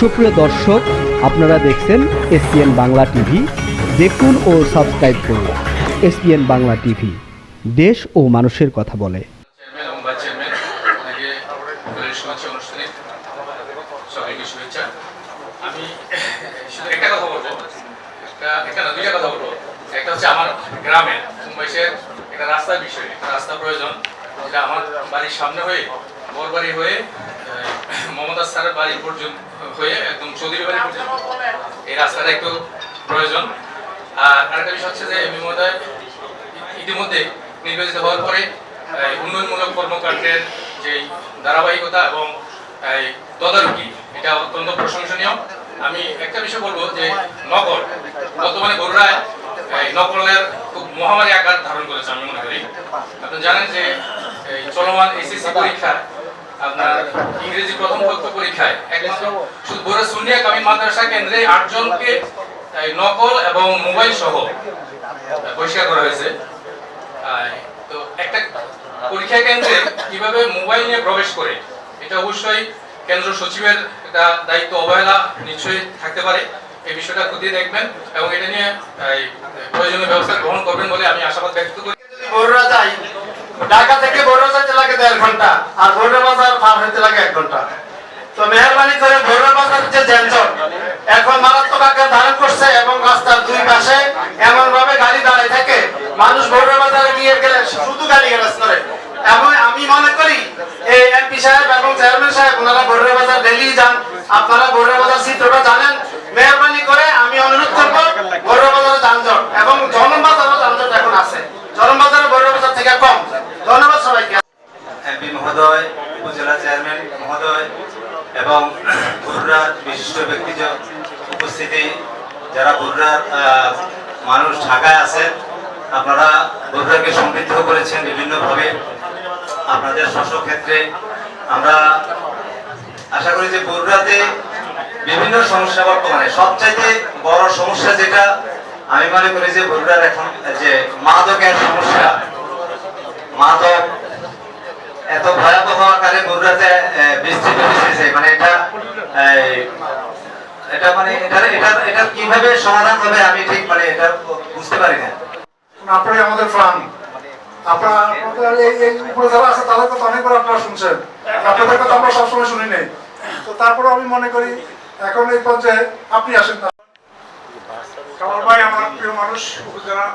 সুপ্রিয় দর্শক আপনারা দেখছেন এসপিএন বাংলা টিভি। দেখুন ও সাবস্ক্রাইব করুন এসপিএন বাংলা টিভি। দেশ ও মানুষের কথা বলে। রাস্তা প্রয়োজন। আমার বাড়ির সামনে হয়ে বরবাড়ি হয়ে আহ, মমতা স্যারের বাড়ি পর্যন্ত হয়ে একদম চৌধুরী বাড়ি পর্যন্ত। এই রাস্তাটা একটু প্রয়োজন। আর আরেকটা বিষয় হচ্ছে যে এমনি ইতিমধ্যে নির্বাচিত হওয়ার পরে উন্নয়নমূলক কর্মকাণ্ডের যে ধারাবাহিকতা এবং তদারকি, এটা অত্যন্ত প্রশংসনীয়। আমি একটা বিষয় বলব যে নকল বর্তমানে গরুরায় নকলের খুব মহামারী আকার ধারণ করেছে আমি মনে করি। আপনি জানেন যে চলমান এসএসসি পরীক্ষা আপনার ইংরেজি প্রথম পক্ষ পরীক্ষায়। শুধু বড় সুনিয়া কামিল মাদ্রাসা কেন্দ্রে আটজনকে নকল এবং মোবাইল সহ পরিষ্কার করা হয়েছে। তো একটা পরীক্ষা কেন্দ্রে কীভাবে মোবাইল নিয়ে প্রবেশ করে, এটা অবশ্যই কেন্দ্র সচিবের একটা দায়িত্ব অবহেলা নিশ্চয়ই থাকতে পারে। এই বিষয়টা খতিয়ে দেখবেন এবং এটা নিয়ে প্রয়োজনীয় ব্যবস্থা গ্রহণ করবেন বলে আমি আশাবাদ ব্যক্ত করি। বড়রা যাই ঢাকা থেকে বড়রা যাইতে লাগে দেড় ঘণ্টা, আর বড়রা বাজার পার হইতে লাগে এক ঘণ্টা। তো মেহরবানি করে বড়রা বাজার যে যানজট, এখন মারাত্মক আকার ধারণ করছে এবং রাস্তার দুই পাশে এমন ভাবে গাড়ি দাঁড়ায় থাকে, মানুষ বড়রা বাজারে গিয়ে গেলে শুধু গাড়ি গ্যারেজ করে। এবং আমি মনে করি, এই এমপি সাহেব এবং চেয়ারম্যান সাহেব, ওনারা বড়রা বাজার ডেলি যান। আপনারা বড়রা বাজার চিত্রটা জানেন। মেহরবানি করে আমি অনুরোধ করব বড়রা বাজারে যানজট এবং জনম বাজারও যানজট এখন আছে জনম বাজারে বড়রা বাজার থেকে কম ধন্যবাদ সবাইকে এমপি মহোদয় উপজেলা চেয়ারম্যান মহোদয় এবং বরুড়ার বিশিষ্ট ব্যক্তিজন উপস্থিতি যারা বরুড়ার আহ, মানুষ ঢাকায় আছেন আপনারা বরুড়াকে সমৃদ্ধ করেছেন বিভিন্নভাবে। আপনাদের শস্য ক্ষেত্রে আমরা আশা করি যে বরুড়াতে বিভিন্ন সমস্যা বর্তমানে সবচাইতে বড় সমস্যা যেটা আমি মনে করি যে বরুড়ার এখন যে মাদকের সমস্যা মাদক এত ভয়াবহ আকারে বগুড়াতে বিস্তৃত হয়েছে মানে এটা এটা মানে এটা এটা এটা কীভাবে সমাধান হবে আমি ঠিক মানে এটা বুঝতে পারি না। আপনারাই আমাদের প্রাণ। মনে করি, এখন এই পর্যায়ে আপনি আসেন ভাই, আমার প্রিয় মানুষ, উপজেলা।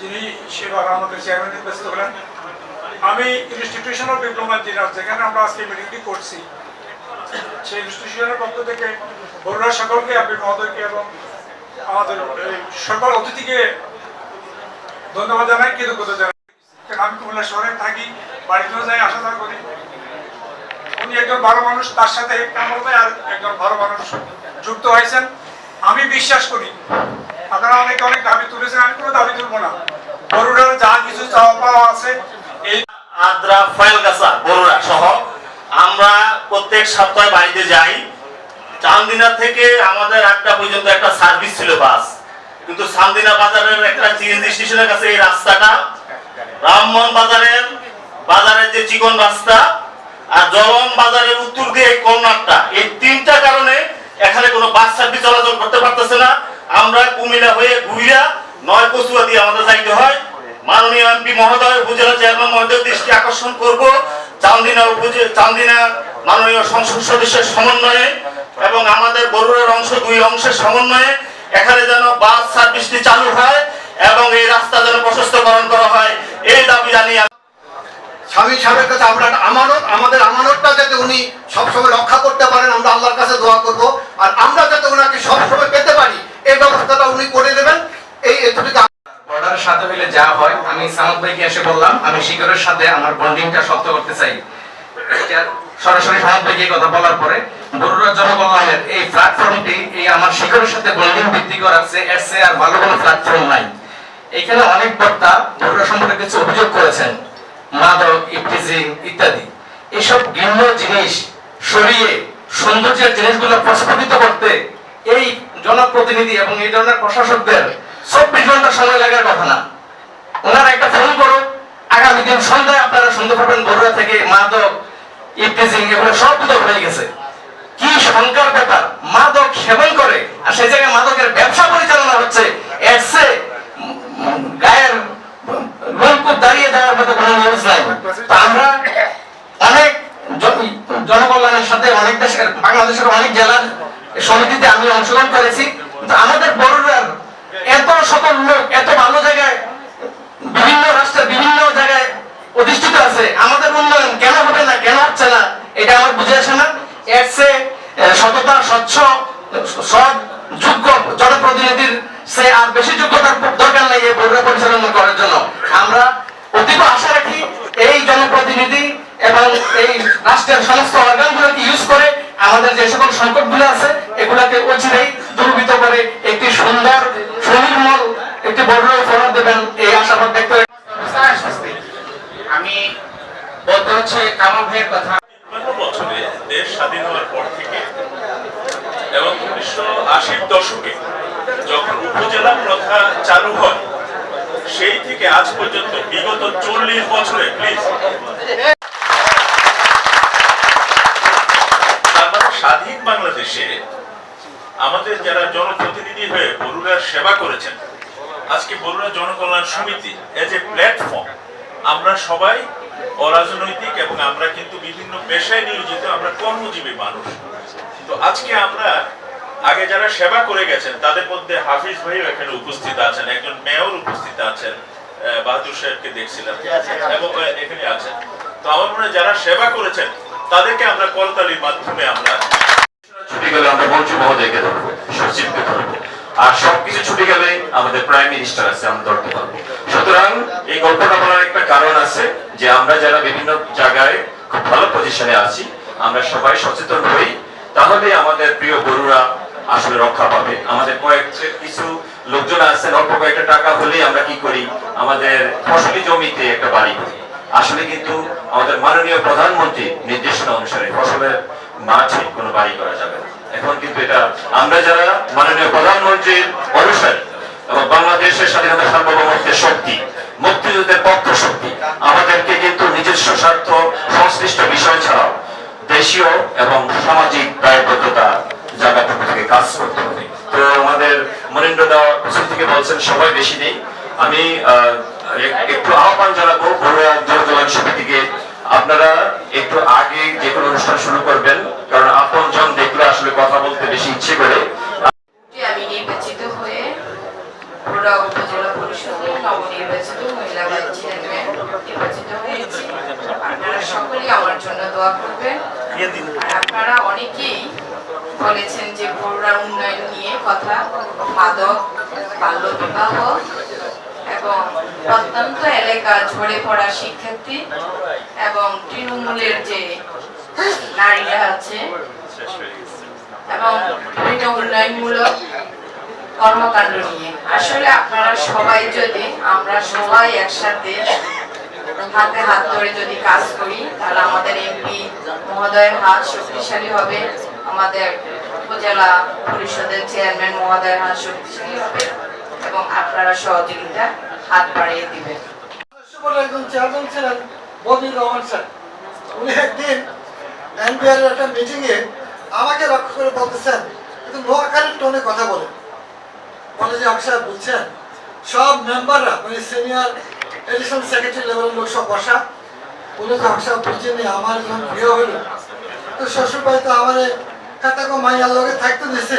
যিনি সেবার আমাদের চেয়ারম্যান নির্বাচিত হলেন। আমি ইনস্টিটিউশন অফ ডিপ্লোমা ইঞ্জিনিয়ার যেখানে আমরা আজকে মিটিংটি করছি। সেই ইনস্টিটিউশনের পক্ষ থেকে বড়রা সকলকে, আপনি মহোদয়কে এবং আমাদের সকল অতিথিকে ধন্যবাদ জানাই, কৃতজ্ঞতা জানাই। আমি কুমিল্লা শহরে থাকি, বাড়িতেও যাই, আসা যাওয়া করি। উনি একজন ভালো মানুষ, তার সাথে ভাই আর একজন ভালো মানুষ যুক্ত হয়েছেন। আমি বিশ্বাস করি, আপনারা অনেকে অনেক দাবি তুলেছেন, আমি কোনো দাবি তুলবো না। গরুরার যা কিছু চাওয়া পাওয়া আছে এই আদ্রা বড়ুরা সহ আমরা প্রত্যেক সপ্তাহে বাড়িতে যাই। চান্দিনা থেকে আমাদের আটটা পর্যন্ত একটা সার্ভিস ছিল বাস। কিন্তু চান্দিনা বাজারের একটা স্টেশনের কাছে এই রাস্তাটা রামমোহন বাজারের বাজারের যে চিকন রাস্তা আর জলন বাজারের উত্তর দিয়ে কর্নারটা, এই তিনটা কারণে এখানে কোনো বাস সার্ভিস চলাচল করতে পারতেছে না। আমরা কুমিল্লা হয়ে ঘুরিয়া নয় কচুয়া দিয়ে আমাদের যাইতে হয়। মাননীয় এমপি মহোদয়, উপজেলা চেয়ারম্যান মহোদয় দৃষ্টি আকর্ষণ করব। চান্দিনা উপজেলা চান্দিনা মাননীয় সংসদ সদস্যের সমন্বয়ে এবং আমাদের বরুড়ার অংশ, দুই অংশের সমন্বয়ে এখানে যেন বাস সার্ভিসটি চালু হয় এবং এই রাস্তা যেন প্রশস্তকরণ করা হয়, এই দাবি জানিয়ে স্বামী সাহেবের কাছে আমরা আমানত আমাদের আমানতটা যাতে উনি সবসময় রক্ষা করতে পারেন, আমরা আল্লাহর কাছে দোয়া করব। আর আমরা যাতে ওনাকে সবসময় পেতে পারি, এই ব্যবস্থাটা উনি করে দেবেন। এই এতটুকু বর্ডারের সাথে হইলে যা হয়, আমি সামত ভাইকে এসে বললাম, আমি শিকরের সাথে আমার বন্ডিংটা শক্ত করতে চাই। সরাসরি সামত ভাইকে কথা বলার পরে বড়ুরা জনকল্যাণের এই প্ল্যাটফর্মটি এই আমার শিকরের সাথে বন্ডিং বৃদ্ধি করাচ্ছে, এর চেয়ে আর ভালো কোনো প্ল্যাটফর্ম নাই। এখানে অনেক বক্তা বড়ুরা সম্পর্কে কিছু অভিযোগ করেছেন, মাদক ইফটিজিং ইত্যাদি। এসব ঘৃণ্য জিনিস সরিয়ে সৌন্দর্যের জিনিসগুলো প্রস্ফুটিত করতে এই জনপ্রতিনিধি এবং এই ধরনের প্রশাসকদের সময় লাগার কথা না। ওনারা একটা ফোন আগামী দিন সন্ধ্যায় আপনারা শুনতে পাবেন বগুড়া থেকে মাদক এগুলো সব হয়ে গেছে। কি সংকার ব্যাপার? মাদক সেবন করে, আর সেই জায়গায় মাদকের ব্যবসা পরিচালনা হচ্ছে চেয়ে গায়ের দাঁড়িয়ে দেওয়ার মতো কোনো নিউজ নাই। তো আমরা অনেক জনকল্যাণের সাথে অনেক দেশের বাংলাদেশের অনেক জেলার সমিতিতে আমি অংশগ্রহণ করেছি। এটা আমার বুঝে আসে না। এর আহ, সততা স্বচ্ছ সৎ যোগ্য জনপ্রতিনিধির সে আর বেশি যোগ্যতার দরকার নাই এই বগুড়া পরিচালনা করার জন্য। আমরা অতীব আশা রাখি এই জনপ্রতিনিধি এবং এই রাষ্ট্রের সমস্ত অর্গানগুলোকে ইউজ করে আমাদের যে সকল সংকটগুলো আছে এগুলাকে অচিরেই দূরীভূত করে একটি সুন্দর সুনির্মল একটি বড় ফোরাম দেবেন এই আশাবাদ ব্যক্ত আমি বলতে হচ্ছে কামাল ভাইয়ের কথা। বছরে দেশ স্বাধীন হওয়ার পর থেকে এবং উনিশশো আশির দশকে যখন উপজেলা প্রথা চালু হয়, সেই থেকে আজ পর্যন্ত বিগত চল্লিশ বছরে প্লিজ মানে স্বাধীন বাংলাদেশে আমাদের যারা জনপ্রতিনিধি হয়ে বরুড়ার সেবা করেছেন, আজকে বরুড়া জনকল্যাণ সমিতি এজ এ প্ল্যাটফর্ম আমরা সবাই অরাজনৈতিক এবং আমরা কিন্তু বিভিন্ন পেশায় নিয়োজিত, আমরা কর্মজীবী মানুষ। তো আজকে আমরা, আগে যারা সেবা করে গেছেন, তাদের মধ্যে হাফিজ ভাইও এখানে উপস্থিত আছেন, একজন মেয়র উপস্থিত আছেন বাহাদুর সাহেবকে দেখছিলাম। এবং এখানে আছেন। তো আমার মনে যারা সেবা করেছেন, তাদেরকে আমরা করতালির মাধ্যমে আমরা ছুটি গেলে আমরা মন্ত্রী মহোদয়কে ধরবো, সচিবকে আর সবকিছু ছুটি গেলে আমাদের প্রাইম মিনিস্টার আছে আমরা ধরতে পারব সুতরাং এই গল্পটা বলার একটা কারণ আছে যে আমরা যারা বিভিন্ন জায়গায় খুব ভালো পজিশনে আছি, আমরা সবাই সচেতন হই তাহলে আমাদের প্রিয় গরুরা আসলে রক্ষা পাবে। আমাদের কয়েক কিছু লোকজন আছেন, অল্প কয়েকটা টাকা হলেই আমরা কি করি? আমাদের ফসলি জমিতে একটা বাড়ি আসলে কিন্তু আমাদের মাননীয় প্রধানমন্ত্রী নির্দেশনা অনুসারে ফসলের মাঠে কোনো বাড়ি করা যাবে এখন কিন্তু এটা আমরা যারা মাননীয় প্রধানমন্ত্রীর অনুসারী, এবং বাংলাদেশের স্বাধীনতা সার্বভৌমত্বের শক্তি মুক্তিযুদ্ধের পক্ষ শক্তি। আমাদেরকে কিন্তু নিজস্ব স্বার্থ, সংশ্লিষ্ট বিষয় ছাড়াও দেশীয় এবং সামাজিক দায়বদ্ধতা থেকে কাজ করতে হবে। তো আমাদের পিছন থেকে বলছেন, সবাই বেশি নেই। আমি একটু আহ্বান জানাব, বড়ুয়া জনকল্যাণ সমিতিকে। আপনারা একটু আগে যে কোনো অনুষ্ঠান শুরু করবেন, কারণ আপন জন দেখলে আসলে কথা বলতে বেশি ইচ্ছে করে আমি নির্বাচিত হয়ে পুরা উপজেলা পরিষদে নবনির্বাচিত মহিলা ভাইস চেয়ারম্যান নির্বাচিত হয়েছি আপনারা সকলেই আমার জন্য দোয়া করবেন আর আপনারা অনেকেই বলেছেন যে বড়ুয়ার উন্নয়ন নিয়ে কথা মাদক বাল্য বিবাহ এবং প্রত্যন্ত এলাকা পড়া শিক্ষার্থী এবং তৃণমূলের যে নারীরা আছে এবং বিভিন্ন উন্নয়নমূলক কর্মকাণ্ড নিয়ে। আসলে আপনারা সবাই যদি, আমরা সবাই একসাথে হাতে হাত ধরে যদি কাজ করি, তাহলে আমাদের এমপি মহোদয়ের হাত শক্তিশালী হবে, আমাদের উপজেলা পরিষদের চেয়ারম্যান মহোদয়ের হাত শক্তিশালী হবে এবং আপনারা সহযোগিতা হাত বাড়িয়ে দিবেন। একজন চেয়ারম্যান ছিলেন বদির রহমান স্যার। উনি একদিন এনবিআর একটা মিটিংয়ে আমাকে লক্ষ্য করে বলতেছেন কিন্তু নোয়াখালীর টোনে কথা বলে। বলে যে, অফিসার, বুঝছেন? সব মেম্বাররা মানে সিনিয়র এডিশনাল সেক্রেটারি লেভেলের লোক সব বসা। উনি তো অফিসার, বুঝছেনি আমার যখন বিয়ে হইল তো শ্বশুর বাড়িতে আমার খাতাকো মাইয়ার লগে থাকতে দিছে।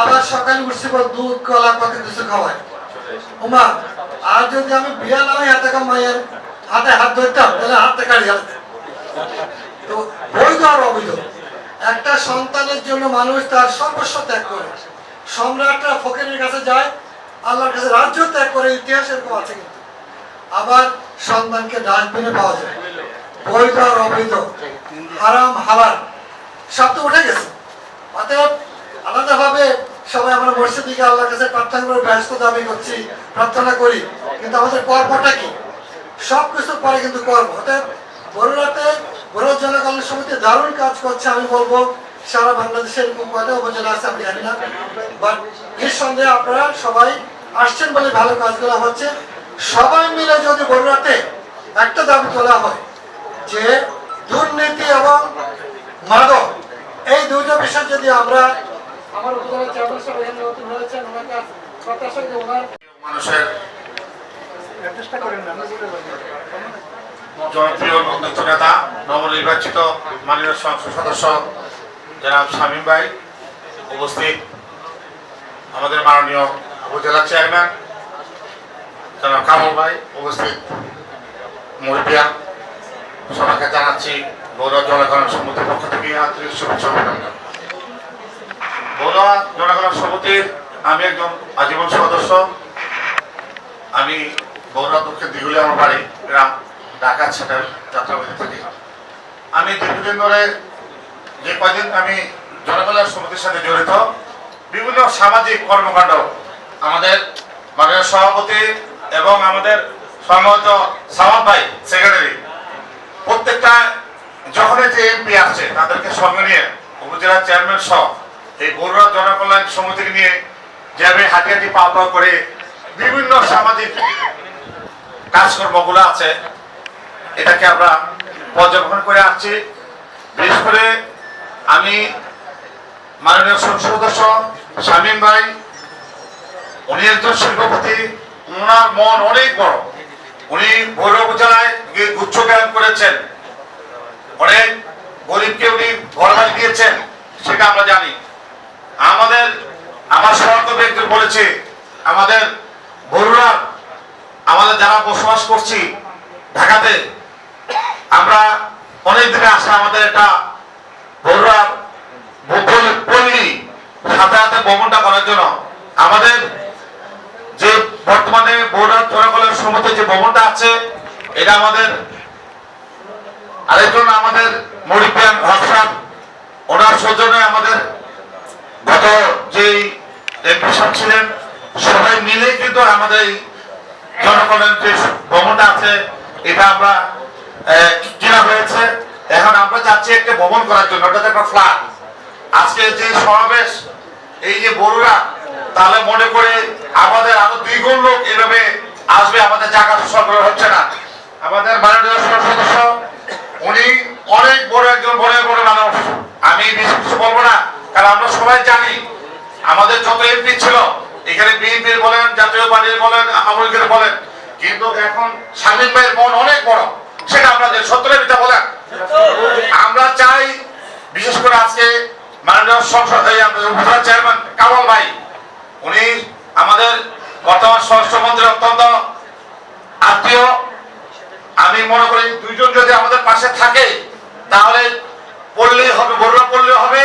আবার সকালে উঠছি পর দুধ, কলা কত কিছু খাওয়ায়। ওমা, আর যদি আমি বিয়া না হয় মায়ের হাতে হাত ধরতাম, তাহলে হাতে। তো বৈধ আর অবৈধ। একটা সন্তানের জন্য মানুষ তার সর্বস্ব ত্যাগ করে। সম্রাটরা ফকিরের কাছে যায়, আল্লাহর কাছে রাজ্য ত্যাগ করে, ইতিহাস এরকম আছে কিন্তু। আবার সন্তানকে ডাস্টবিনে পাওয়া যায়। বৈধ আর অবৈধ। হারাম, হালাল। সব তো উঠে গেছে। অতএব আলাদাভাবে সবাই আমরা মসজিদিকে আল্লাহর কাছে প্রার্থনা করে ব্যস্ত দাবি করছি, প্রার্থনা করি। কিন্তু আমাদের কর্মটা কি? সব কিছুর পরে কিন্তু কর্ম অতএব বড়রাতে বড় জনকল্যাণ সমিতি দারুণ কাজ করছে, আমি বলব, সারা বাংলাদেশের এরকম কয়টা উপজেলা আছে আমি জানি না বাট নিঃসন্দেহে আপনারা সবাই আসছেন বলে ভালো কাজগুলো হচ্ছে। সবাই মিলে যদি বড়রাতে একটা দাবি তোলা হয় যে দুর্নীতি এবং মাদক, এই দুইটা বিষয় যদি আমরা আমার উপজেলা চেয়ারম্যান সাহেব এখানে নতুন হয়েছেন ওনাকে যে ওনার মানুষের চেষ্টা করেন না জনপ্রিয় নন্দিত নেতা নবনির্বাচিত মাননীয় সংসদ সদস্য জনাব শামীম ভাই উপস্থিত আমাদের মাননীয় উপজেলা চেয়ারম্যান জনাব কামল ভাই উপস্থিত মহিবিয়ান সবাইকে জানাচ্ছি গৌরব জনগণের সমিতির পক্ষ থেকে আন্তরিক শুভেচ্ছা অভিনন্দন। গৌরব জনগণের সমিতির আমি একজন আজীবন সদস্য। আমি বগুড়া দক্ষিণ দিগুলি আমার বাড়ি, গ্রাম, ঢাকা সেটার যাত্রাবাড়ি থেকে। আমি দীর্ঘদিন ধরে যে কয়দিন আমি জনকল্যাণ সমিতির সাথে জড়িত, বিভিন্ন সামাজিক কর্মকাণ্ড আমাদের মাননীয় সভাপতি এবং আমাদের সম্ভবত সামাদ ভাই সেক্রেটারি প্রত্যেকটা যখনই যে এমপি আসছে তাদেরকে সঙ্গে নিয়ে উপজেলা চেয়ারম্যান সহ এই বগুড়া জনকল্যাণ সমিতিকে নিয়ে যেভাবে হাঁটি হাঁটি পা পা করে বিভিন্ন সামাজিক কাজকর্মগুলো আছে, এটাকে আমরা পর্যবেক্ষণ করে আসছি। বিশেষ করে আমি মাননীয় সংসদ সদস্য শামীম ভাই, উনি একজন শিল্পপতি ওনার মন অনেক বড়। উনি ভৈরব গিয়ে গুচ্ছ জ্ঞান করেছেন। অনেক গরিবকে উনি ঘর দিয়েছেন, সেটা আমরা জানি। আমাদের, আমার সহকর্মী একজন বলেছে, আমাদের বরুড়ার আমাদের যারা বসবাস করছি ঢাকাতে, আমরা অনেক দিনে আসা আমাদের একটা বরুড়ার পল্লী সাথে ভ্রমণটা করার জন্য। আমাদের যে বর্তমানে বরুড়ার জনকলের সমুদ্রে যে ভবনটা আছে, এটা আমাদের আরেকজন আমাদের মরিপিয়ান হকসান ওনার সৌজন্যে আমাদের গত যেই ছিলেন, সবাই মিলে কিন্তু আমাদের জনগণের যে ভবনটা আছে, এটা আমরা হয়েছে। এখন আমরা চাচ্ছি একটা ভবন করার জন্য, ওটা একটা ফ্ল্যাট আজকে যে সমাবেশ, এই যে বড়ুরা, তাহলে মনে করে আমাদের আরও দ্বিগুণ লোক এভাবে আসবে, আমাদের জায়গা সরবরাহ হচ্ছে না। আমাদের মাননীয় সদস্য, উনি অনেক বড় একজন বড় বড় মানুষ। আমি বেশি বলব না। কারণ আমরা সবাই জানি আমাদের যত এমপি ছিল, এখানে বিএনপির বলেন, জাতীয় পার্টির বলেন, আওয়ামী লীগের বলেন, কিন্তু এখন স্বামীন ভাইয়ের মন অনেক বড়, সেটা আপনাদের সত্যের পিতা বলেন। আমরা চাই, বিশেষ করে আজকে মাননীয় সংসদ উপজেলা চেয়ারম্যান কামাল ভাই, উনি আমাদের বর্তমান স্বরাষ্ট্রমন্ত্রী অত্যন্ত আত্মীয়। আমি মনে করি দুইজন যদি আমাদের পাশে থাকে, তাহলে পড়লে হবে, বড়রা পড়লে হবে।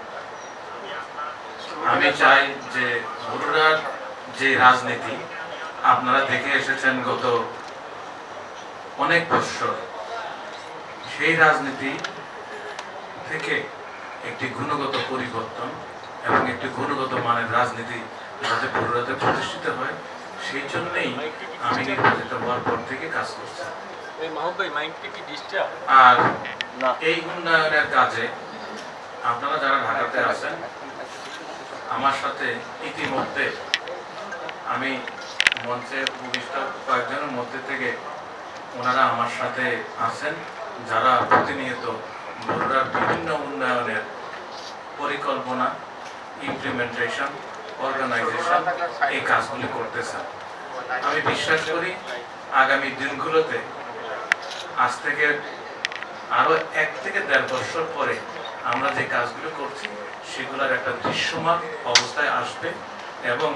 আমি চাই যে বরুড়ার যে রাজনীতি আপনারা দেখে এসেছেন গত অনেক বছর সেই রাজনীতি থেকে একটি গুণগত পরিবর্তন এবং একটি গুণগত মানের রাজনীতি যাতে বরুড়াতে প্রতিষ্ঠিত হয় সেই জন্যই আমি নির্বাচিত হওয়ার পর থেকে কাজ করছি। আর এই উন্নয়নের কাজে আপনারা যারা ঢাকাতে আছেন আমার সাথে ইতিমধ্যে আমি মঞ্চে উপবিষ্ট কয়েকজনের মধ্যে থেকে ওনারা আমার সাথে আছেন, যারা প্রতিনিয়ত বগুড়ার বিভিন্ন উন্নয়নের পরিকল্পনা ইমপ্লিমেন্টেশন অর্গানাইজেশন এই কাজগুলি করতেছেন। আমি বিশ্বাস করি আগামী দিনগুলোতে আজ থেকে আরও এক থেকে দেড় বছর পরে আমরা যে কাজগুলো করছি, সেগুলোর একটা দৃশ্যমান অবস্থায় আসবে এবং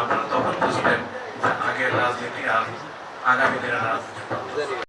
আপনারা তখন বুঝবেন যে আগের রাজনীতি আর আগামী দিনের রাজনীতি।